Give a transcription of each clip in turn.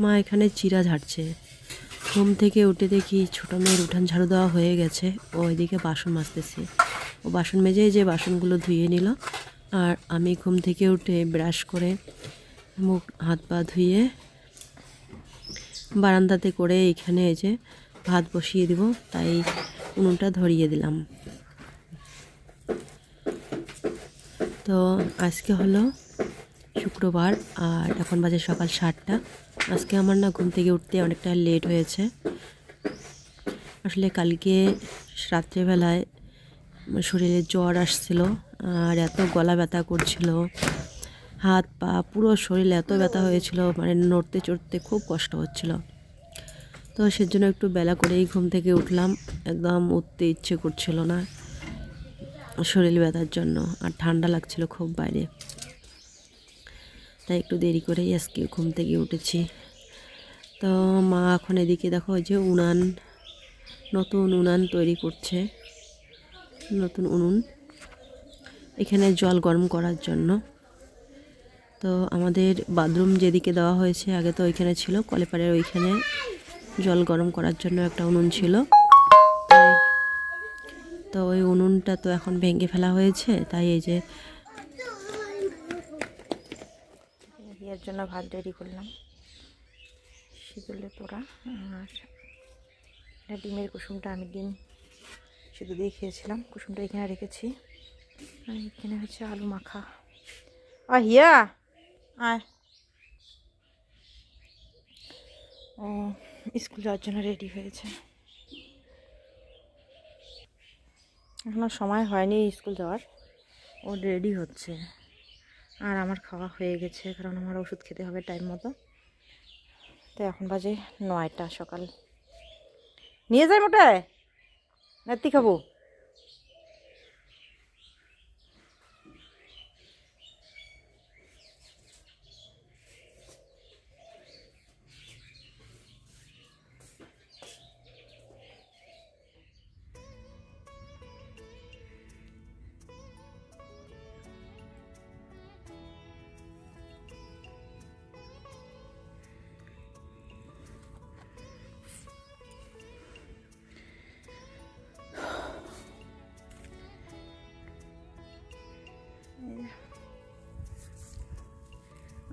মা এখানে চিরা ঝাড়ছে। ঘুম থেকে উঠে দেখি ছোটো মেয়ের উঠান ঝাড়ু দেওয়া হয়ে গেছে। ও এদিকে বাসন মাজতেছে। ও বাসন মেজেই যে বাসনগুলো ধুয়ে নিল। আর আমি ঘুম থেকে উঠে ব্রাশ করে মুখ, হাত পা ধুয়ে বারান্দাতে করে এখানে যে ভাত বসিয়ে দিব। তাই উনুনটা ধরিয়ে দিলাম। তো আজকে হলো শুক্রবার, আর এখন বাজে সকাল সাতটা। আজকে আমার না ঘুম থেকে উঠতে অনেকটা লেট হয়েছে। আসলে কালকে রাত্রেবেলায় শরীরে জ্বর আসছিল আর এত গলা ব্যথা করছিল, হাত পা, পুরো শরীর এত ব্যথা হয়েছিল মানে নড়তে চড়তে খুব কষ্ট হচ্ছিল। তো সেজন্য একটু বেলা করেই ঘুম থেকে উঠলাম, একদম উঠতে ইচ্ছে করছিল না শরীর ব্যথার জন্য, আর ঠান্ডা লাগছিল খুব বাইরে। তাই একটু দেরি করেই আজকে ঘুম থেকে উঠেছি। তো মা এখন এদিকে দেখো যে উনান, নতুন উনান তৈরি করছে, নতুন উনুন। এখানে জল গরম করার জন্য। তো আমাদের বাথরুম যেদিকে দেওয়া হয়েছে, আগে তো ওইখানে ছিল, কলেপাড়ের ওইখানে জল গরম করার জন্য একটা উনুন ছিল। তো ওই উনুনটা তো এখন ভেঙে ফেলা হয়েছে, তাই এই যে জন্য ভাত রেডি করলাম। শিদুলে তোরা আর এটা ডিমের কুসুমটা আমি ডিম শুধু দিয়ে খেয়েছিলাম। কুসুমটা এখানে রেখেছি। আর এখানে হচ্ছে আলু মাখা। আ হিয়া! আয়। ও, স্কুল যাওয়ার জন্য রেডি হয়েছে। এখনও সময় হয়নি স্কুল যাওয়ার। ও রেডি হচ্ছে। আর আমার খাওয়া হয়ে গেছে, কারণ আমার ওষুধ খেতে হবে টাইম মতো। তো এখন বাজে নয়টা সকাল। নিয়ে যাই মোটায় নাতি খাব।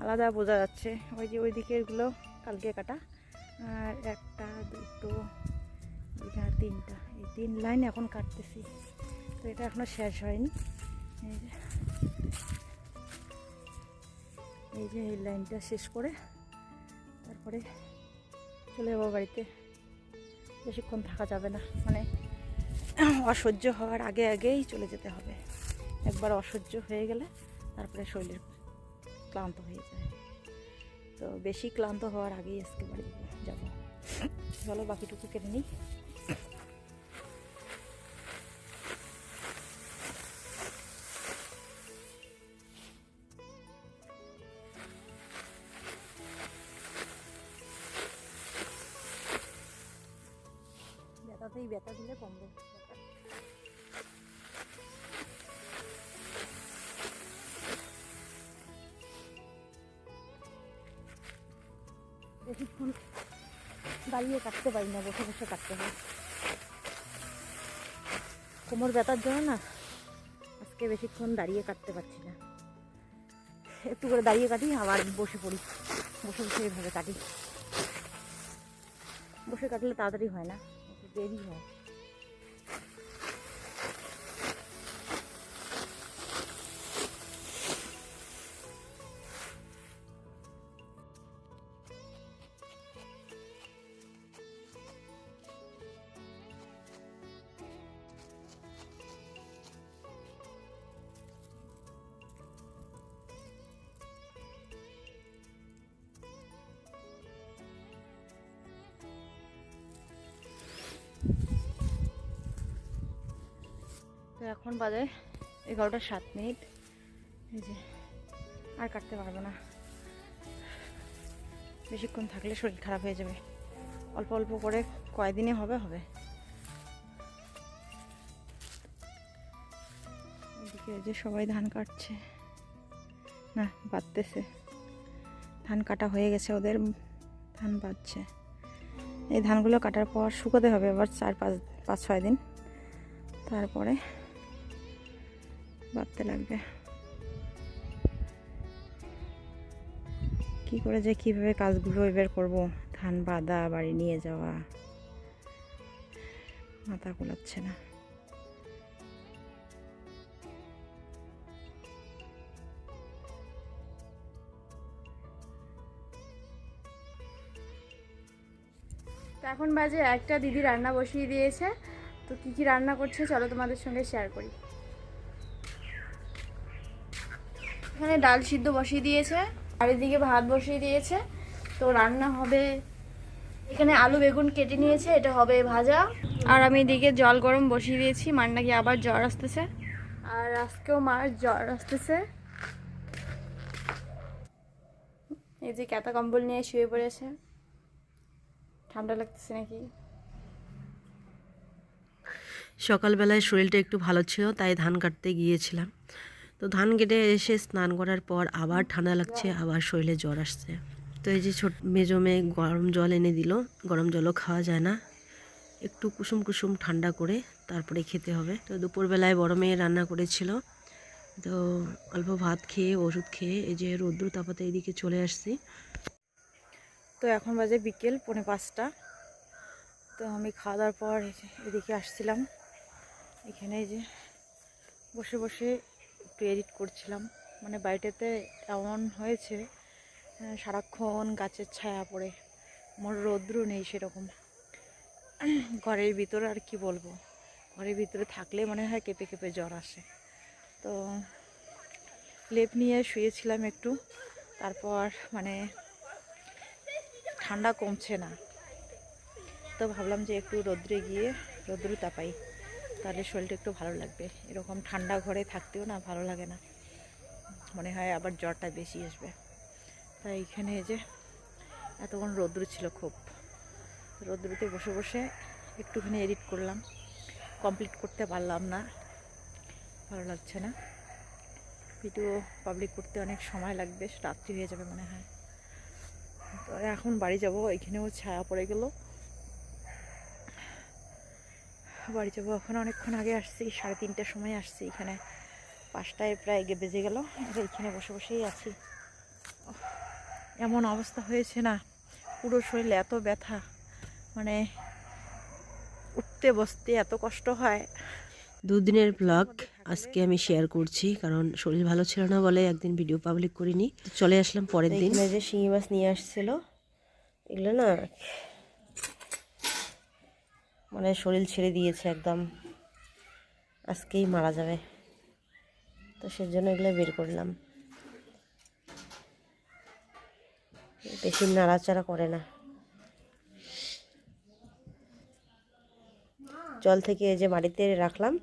আলাদা বোঝা যাচ্ছে। ওই যে ওই দিকেরগুলো কালকে কাটা। আর একটা, দুটো এখানে তিনটা। এই তিন লাইন এখন কাটতেছি। তো এটা এখনও শেষ হয়নি। এই যে এই যে এই লাইনটা শেষ করে তারপরে চলে যাব বাড়িতে। বেশিক্ষণ থাকা যাবে না। মানে অসহ্য হওয়ার আগে আগেই চলে যেতে হবে। একবার অসহ্য হয়ে গেলে তারপরে শরীরের ক্লান্ত হয়ে যায়। তো বেশি ক্লান্ত হওয়ার আগেই আজকে বাড়ি যাব। চলো, বাকিটুকু কেটে নিই। ব্যথাতেই ব্যথা দিলে কমবে দাঁড়িয়ে কাটতে পারি না, বসে বসে কাটতে হয়। কোমর ব্যথার জন্য না আজকে বেশিক্ষণ দাঁড়িয়ে কাটতে পারছি না। একটু করে দাঁড়িয়ে কাটি, আবার বসে পড়ি। বসে বসে এভাবে কাটি। বসে কাটলে তাড়াতাড়ি হয় না দেরি হয়। এখন বাজে এগারোটা সাত মিনিট। এই যে, আর কাটতে পারব না। বেশিক্ষণ থাকলে শরীর খারাপ হয়ে যাবে। অল্প অল্প করে কয়দিনে হবে? হবে। এদিকে যে সবাই ধান কাটছে। না, বাঁধতেছে। ধান কাটা হয়ে গেছে, ওদের ধান বাজছে এই ধানগুলো কাটার পর শুকোতে হবে আবার চার পাঁচ পাঁচ ছয় দিন। তারপরে বাড়তে লাগবে। কি করে যে কীভাবে কাজগুলো এবার করব? ধান বাঁধা বাড়ি নিয়ে যাওয়া। মাথা গোলাচ্ছে না। এখন বাজে একটা, দিদি রান্না বসিয়ে দিয়েছে। তো কি কি রান্না করছে, চলো তোমাদের সঙ্গে শেয়ার করি। এখানে ডাল সিদ্ধ বসিয়ে দিয়েছে, আর এদিকে ভাত বসিয়ে দিয়েছে। তো রান্না হবে, এখানে আলু বেগুন কেটে নিয়েছে, এটা হবে ভাজা। আর আমি এদিকে জল গরম বসিয়ে দিয়েছি, মার নাকি আবার জ্বর আসতেছে। আর আজকেও মার জ্বর আসতেছে। এই যে ক্যাতা কম্বল নিয়ে শুয়ে পড়েছে। ঠান্ডা লাগতেছে নাকি? সকালবেলায় শরীরটা একটু ভালো ছিল, তাই ধান কাটতে গিয়েছিলাম। তো ধান কেটে এসে স্নান করার পর আবার ঠান্ডা লাগছে, আবার শরীরে জ্বর আসছে। তো এই যে ছোট মেজো মেয়ে গরম জল এনে দিল, গরম জলও খাওয়া যায় না। একটু কুসুম কুসুম ঠান্ডা করে তারপরে খেতে হবে। তো দুপুরবেলায় বড় মেয়ে রান্না করেছিল। তো অল্প ভাত খেয়ে, ওষুধ খেয়ে এই যে রৌদ্র তাপাতে এদিকে চলে আসছি। তো এখন বাজে বিকেল, পৌনে পাঁচটা। তো আমি খাওয়া দাওয়ার পর এদিকে আসছিলাম। এখানে যে বসে বসে একটু এডিট করছিলাম। মানে বাড়িটাতে এমন হয়েছে সারাক্ষণ গাছের ছায়া পড়ে মোর রৌদ্র নেই সেরকম। ঘরের ভিতরে আর কি বলব? ঘরের ভিতরে থাকলে মনে হয় কেঁপে কেঁপে জ্বর আসে। তো লেপ নিয়ে শুয়েছিলাম একটু, তারপর মানে ঠান্ডা কমছে না। তো ভাবলাম যে একটু রোদ্রে গিয়ে রোদ্রু তাপাই তাহলে শরীরটা একটু ভালো লাগবে। এরকম ঠান্ডা ঘরে থাকতেও না ভালো লাগে না। মনে হয় আবার জ্বরটা বেশি আসবে। তাই এখানে যে এতক্ষণ রৌদ্র ছিল খুব। রৌদ্রুতে বসে বসে একটুখানি এডিট করলাম। কমপ্লিট করতে পারলাম না। ভালো লাগছে না। ভিডিও পাবলিক করতে অনেক সময় লাগবে, রাত্রি হয়ে যাবে মনে হয়। তো এখন বাড়ি যাব, এখানেও ছায়া পড়ে গেল। বাড়ি যাব। এখন অনেকক্ষণ আগে আসছি সাড়ে তিনটার সময় আসছি। এখানে পাঁচটায় প্রায় গে বেজে গেল। এখানে বসে বসেই আছি। এমন অবস্থা হয়েছে না পুরো শরীরে এত ব্যথা। মানে উঠতে বসতে এত কষ্ট হয়। দুদিনের ব্লগ আজকে আমি শেয়ার করছি কারণ শরীর ভালো ছিল না বলে একদিন ভিডিও পাবলিক করিনি। চলে আসলাম পরের দিন। যে শিঙি মাছ নিয়ে আসছিল এগুলো না মানে শরীর ছেড়ে দিয়েছে একদম। আজকেই মারা যাবে। তো সেজন্য এগুলো বের করলাম। বেশি নাড়াচাড়া করে না। জল থেকে যে বাড়িতে রাখলাম,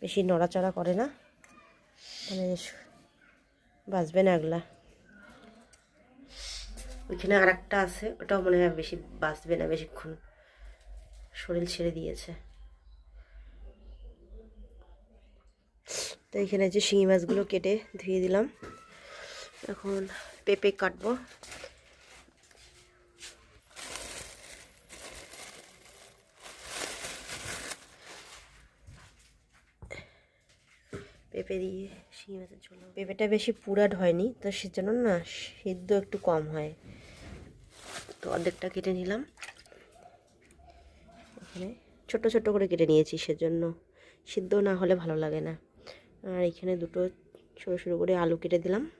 বেশি নড়াচড়া করে না। মানে বাঁচবে না এগুলা। ওইখানে আর একটা আছে, ওটাও মনে হয় বেশি বাঁচবে না বেশিক্ষণ। শরীর ছেড়ে দিয়েছে। তো এখানে যে শিঙি মাছগুলো কেটে ধুয়ে দিলাম। এখন পেঁপে কাটবো। পেঁপে দিয়ে শিঙি মাছের ঝোল। পেঁপেটা বেশি পুরাট হয়নি, তো সেজন্য না সিদ্ধ একটু কম হয়। তো অর্ধেকটা কেটে নিলাম। এখানে। ছোট ছোট করে কেটে নিয়েছি সেজন্য। সিদ্ধ না হলে ভালো লাগে না। আর এখানে দুটো ছোটো ছোটো করে আলু কেটে দিলাম।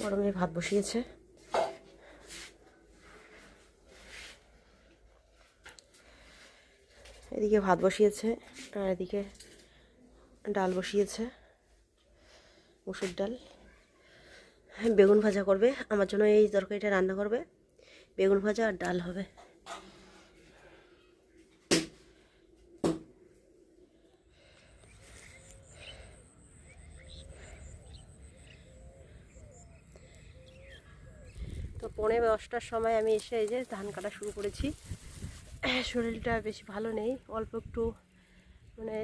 গরমে ভাত বসিয়েছে। এদিকে ভাত বসিয়েছে আর এদিকে ডাল বসিয়েছে। মুসুর ডাল। বেগুন ভাজা করবে। আমার জন্য এই তরকারিটা রান্না করবে। বেগুন ভাজা আর ডাল হবে। তো পনেরো দশটার সময় আমি এসে এই যে ধান কাটা শুরু করেছি। শরীরটা বেশি ভালো নেই, অল্প একটু মানে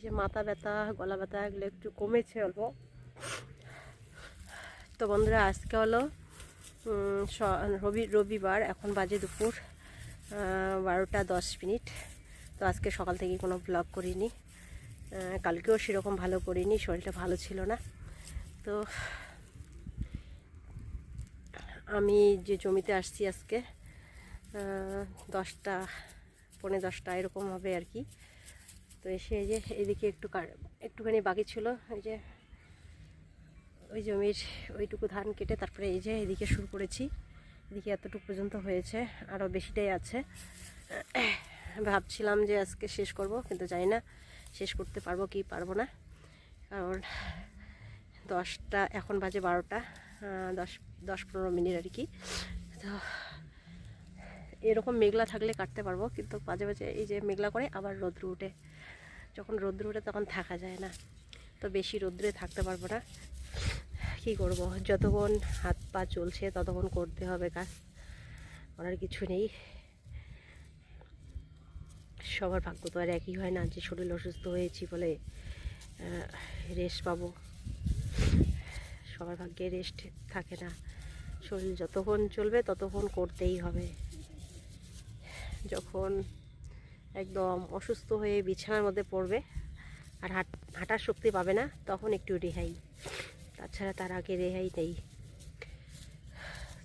যে মাথা ব্যথা, গলা ব্যথা এগুলো একটু কমেছে অল্প। তো বন্ধুরা, আজকে হলো রবি, রবিবার, এখন বাজে দুপুর বারোটা দশ মিনিট। তো আজকে সকাল থেকে কোনো ব্লগ করিনি। কালকেও সেরকম ভালো করিনি, শরীরটা ভালো ছিল না। তো আমি যে জমিতে আসছি আজকে দশটা, পৌনে দশটা এরকম হবে আর কি। তো এসে যে এদিকে একটু একটুখানি বাকি ছিল, এই যে ওই জমির ওইটুকু ধান কেটে তারপরে এই যে এদিকে শুরু করেছি। এদিকে এতটুকু পর্যন্ত হয়েছে আরও বেশিটাই আছে। ভাবছিলাম যে আজকে শেষ করব, কিন্তু জানি না শেষ করতে পারব কি পারব না। কারণ দশটা, এখন বাজে বারোটা। দশ দশ পনেরো মিনিট আর কি। তো এরকম মেঘলা থাকলে কাটতে পারব, কিন্তু মাঝে মাঝে এই যে মেঘলা করে আবার রৌদ্র উঠে। যখন রৌদ্র উঠে তখন থাকা যায় না। তো বেশি রৌদ্রে থাকতে পারব না। কী করব? যতক্ষণ হাত পা চলছে ততক্ষণ করতে হবে কাজ। করার কিছু নেই। সবার ভাগ্য তো আর একই হয় না যে শরীর অসুস্থ হয়েছি বলে রেস্ট পাবো। সবার ভাগ্যে রেস্ট থাকে না। শরীর যতক্ষণ চলবে ততক্ষণ করতেই হবে। যখন একদম অসুস্থ হয়ে বিছানার মধ্যে পড়বে আর হাট, হাঁটার শক্তি পাবে না, তখন একটু রেহাই। তাছাড়া তার আগে রেহাই নেই।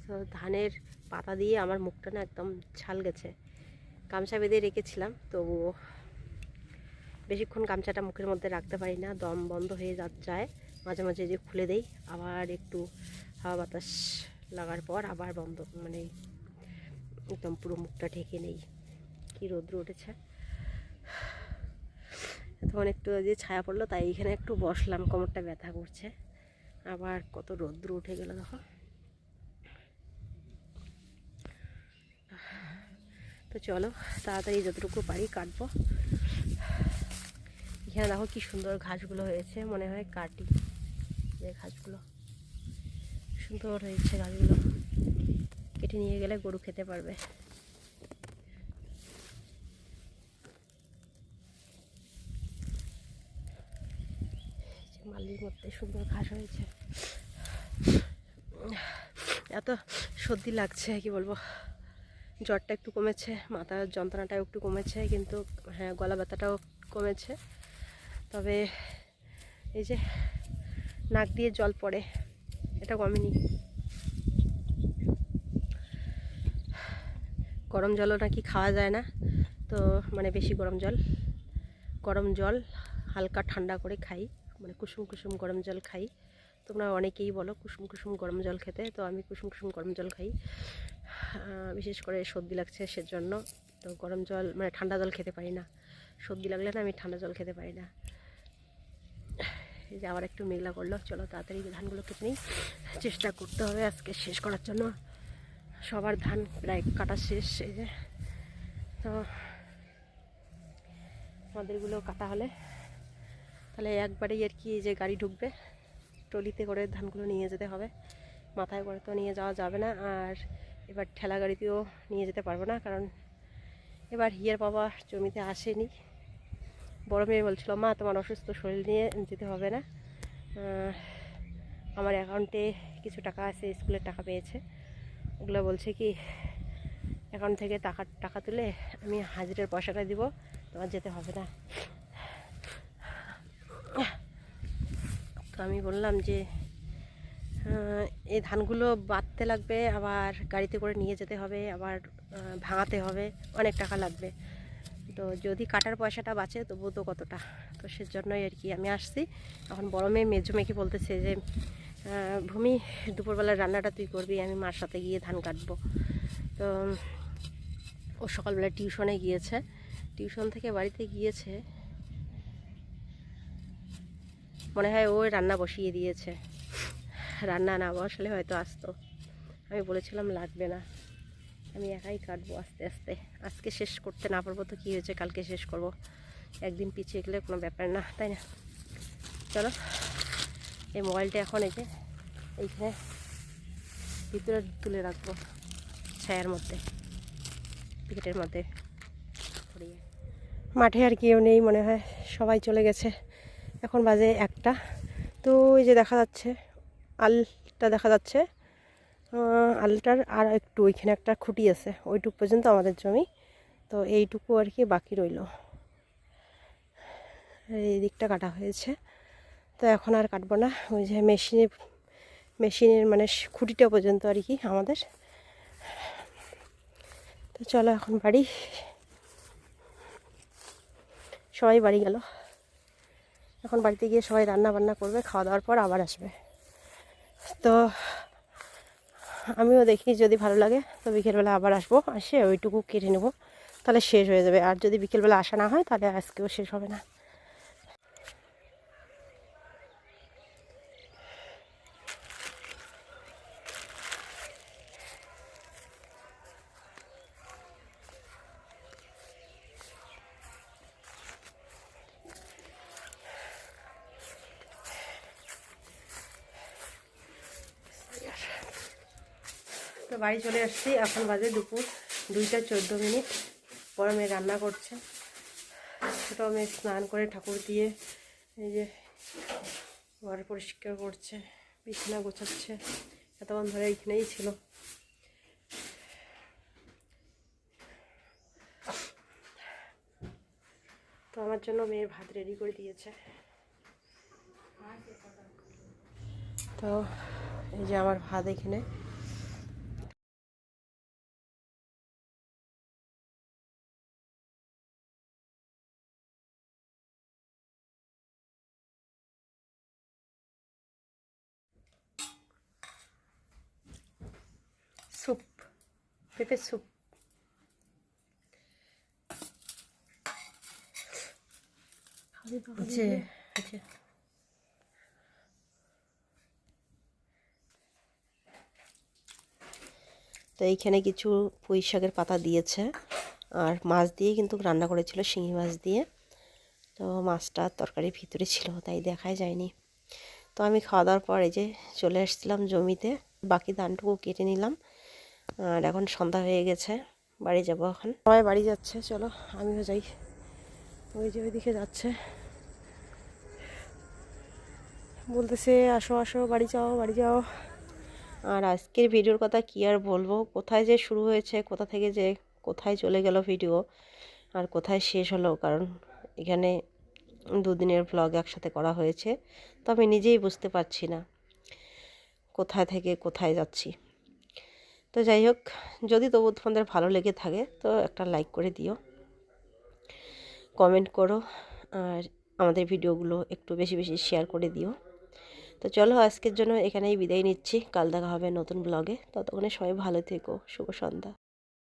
তো ধানের পাতা দিয়ে আমার মুখটা না একদম ছাল গেছে। গামছা বেঁধে রেখেছিলাম, তবুও বেশিক্ষণ গামছাটা মুখের মধ্যে রাখতে পারি না, দম বন্ধ হয়ে যায়। মাঝে মাঝে যে খুলে দেই, আবার একটু হাওয়া বাতাস লাগার পর আবার বন্ধ মানে একদম পুরো মুখটা ঢেকে নেই। কি রৌদ্র উঠেছে। তখন একটু যে ছায়া পড়ল, তাই এখানে একটু বসলাম, কোমরটা ব্যথা করছে। আবার কত রৌদ্র উঠে গেল, দেখো। তো চলো, তাড়াতাড়ি যতটুকু পারি কাটবো। এখানে দেখো কি সুন্দর ঘাসগুলো হয়েছে, মনে হয় কাটি। যে ঘাসগুলো। সুন্দর হয়েছে ঘাসগুলো কেটে নিয়ে গেলে গরু খেতে পারবে। মালির মধ্যে সুন্দর ঘাস হয়েছে। এত সর্দি লাগছে, কি বলব? জ্বরটা একটু কমেছে মাথার যন্ত্রণাটাও একটু কমেছে, কিন্তু হ্যাঁ গলা ব্যথাটাও কমেছে। তবে এই যে নাক দিয়ে জল পড়ে। এটা কমেনি। গরম জলও নাকি খাওয়া যায় না, তো মানে বেশি গরম জল। গরম জল হালকা ঠান্ডা করে খাই মানে কুসুম কুসুম গরম জল খাই। তোমরা অনেকেই বলো কুসুম কুসুম গরম জল খেতে, তো আমি কুসুম কুসুম গরম জল খাই। বিশেষ করে সর্দি লাগছে সেজন্য। তো গরম জল মানে ঠান্ডা জল খেতে পারি না। সর্দি লাগলে না আমি ঠান্ডা জল খেতে পারি না। এই যে আবার একটু মেঘলা করল। চলো তাড়াতাড়ি ধানগুলো কেটে নিই। চেষ্টা করতে হবে আজকে শেষ করার জন্য। সবার ধান প্রায় কাটা শেষ, এই যে। তো আমাদেরগুলো কাটা হলে। তাহলে একবারেই আর কি এই যে গাড়ি ঢুকবে। ট্রলিতে করে ধানগুলো নিয়ে যেতে হবে। মাথায় করে তো নিয়ে যাওয়া যাবে না। আর এবার ঠেলা গাড়িতেও নিয়ে যেতে পারব না। কারণ এবার হিয়ার বাবা জমিতে আসেনি। বড় মেয়ে বলছিল, মা, তোমার অসুস্থ শরীর নিয়ে যেতে হবে না। আমার অ্যাকাউন্টে কিছু টাকা আছে স্কুলের টাকা পেয়েছে। ওগুলো বলছে কি অ্যাকাউন্ট থেকে টাকা টাকা তুলে আমি হাজিরের পয়সাটা দিব, তোমার যেতে হবে না। তো আমি বললাম যে এই ধানগুলো বাঁধতে লাগবে, আবার গাড়িতে করে নিয়ে যেতে হবে, আবার ভাঙাতে হবে, অনেক টাকা লাগবে। তো যদি কাটার পয়সাটা বাঁচে তবু তো কতটা? তো সেজন্যই আর কি আমি আসছি। এখন বড় মেয়ে মেজো মেয়েকে বলতেছে যে ভূমি, দুপুরবেলার রান্নাটা তুই করবি, আমি মার সাথে গিয়ে ধান কাটবো। তো, ও সকালবেলা টিউশনে গিয়েছে। টিউশন থেকে বাড়িতে গিয়েছে। মনে হয় ও রান্না বসিয়ে দিয়েছে। রান্না না বসলে হয়তো আসতো। আমি বলেছিলাম, লাগবে না। আমি একাই কাটবো আস্তে আস্তে। আজকে শেষ করতে না পারব তো কী হয়েছে, কালকে শেষ করব। একদিন পিছিয়ে গেলে কোনো ব্যাপার না, তাই না? চলো, এই মোবাইলটা এখন এই যে, এইখানে ভিতরে তুলে রাখব, ছায়ার মধ্যে প্যাকেটের মধ্যে। মাঠে আর কেউ নেই মনে হয়, সবাই চলে গেছে। এখন বাজে একটা। তো এই যে দেখা যাচ্ছে, আলটা দেখা যাচ্ছে। আলুটার আর একটু ওইখানে একটা খুঁটি আছে, ওইটুক পর্যন্ত আমাদের জমি। তো এইটুকু আর কি বাকি রইল। এই দিকটা কাটা হয়েছে। তো এখন আর কাটবো না। ওই যে মেশিনে, মেশিনের মানে খুঁটিটা পর্যন্ত আর কি আমাদের। তো চলো এখন বাড়ি। সবাই বাড়ি গেল। এখন বাড়িতে গিয়ে সবাই রান্না বান্না করবে, খাওয়া দাওয়ার পর আবার আসবে। তো আমিও দেখি যদি ভালো লাগে, তো বিকেলবেলা আবার আসব। আসে ওইটুকু কেটে নেব, তাহলে শেষ হয়ে যাবে। আর যদি বিকেলবেলা আসা না হয়, তাহলে আজকেও শেষ হবে না। বাড়ি চলে আসছি। এখন বাজে দুপুর দুইটা চোদ্দ মিনিট। বড় মেয়ে রান্না করছে। ছোটো মেয়ে স্নান করে ঠাকুর দিয়ে এই যে ঘর পরিষ্কার করছে, বিছানা গোছাচ্ছে। এতক্ষণ ধরে এইখানেই ছিল। তো আমার জন্য মেয়ের ভাত রেডি করে দিয়েছে। তো এই যে আমার ভাত এখানে স্যুপ পেঁপে স্যুপ। যে আচ্ছা তো এইখানে কিছু পুঁই শাকের পাতা দিয়েছে আর মাছ দিয়ে কিন্তু রান্না করেছিল শিঙি মাছ দিয়ে। তো মাছটা তরকারির ভিতরে ছিল তাই দেখাই যায়নি। তো আমি খাওয়া দাওয়ার পর এই যে চলে এসেছিলাম জমিতে বাকি ধানটুকু কেটে নিলাম। আর এখন সন্ধ্যা হয়ে গেছে বাড়ি যাব এখন। সবাই বাড়ি যাচ্ছে চলো আমিও যাই। ওই যে ওইদিকে যাচ্ছে। বলতেছে আসো আসো বাড়ি যাও বাড়ি যাও। আর আজকের ভিডিওর কথা কি আর বলব? কোথায় যে শুরু হয়েছে কোথা থেকে যে কোথায় চলে গেল ভিডিও আর কোথায় শেষ হলো কারণ এখানে দুদিনের ব্লগ একসাথে করা হয়েছে তো আমি নিজেই বুঝতে পারছি না কোথায় থেকে কোথায় যাচ্ছি। তো যাই হোক, যদি তবু তোমাদের ভালো লেগে থাকে, তো একটা লাইক করে দিও। কমেন্ট করো, আর আমাদের ভিডিওগুলো একটু বেশি বেশি শেয়ার করে দিও। তো চলো, আজকের জন্য এখানেই বিদায় নিচ্ছি। কাল দেখা হবে নতুন ব্লগে ততক্ষণে সবাই ভালো থেকো। শুভ সন্ধ্যা।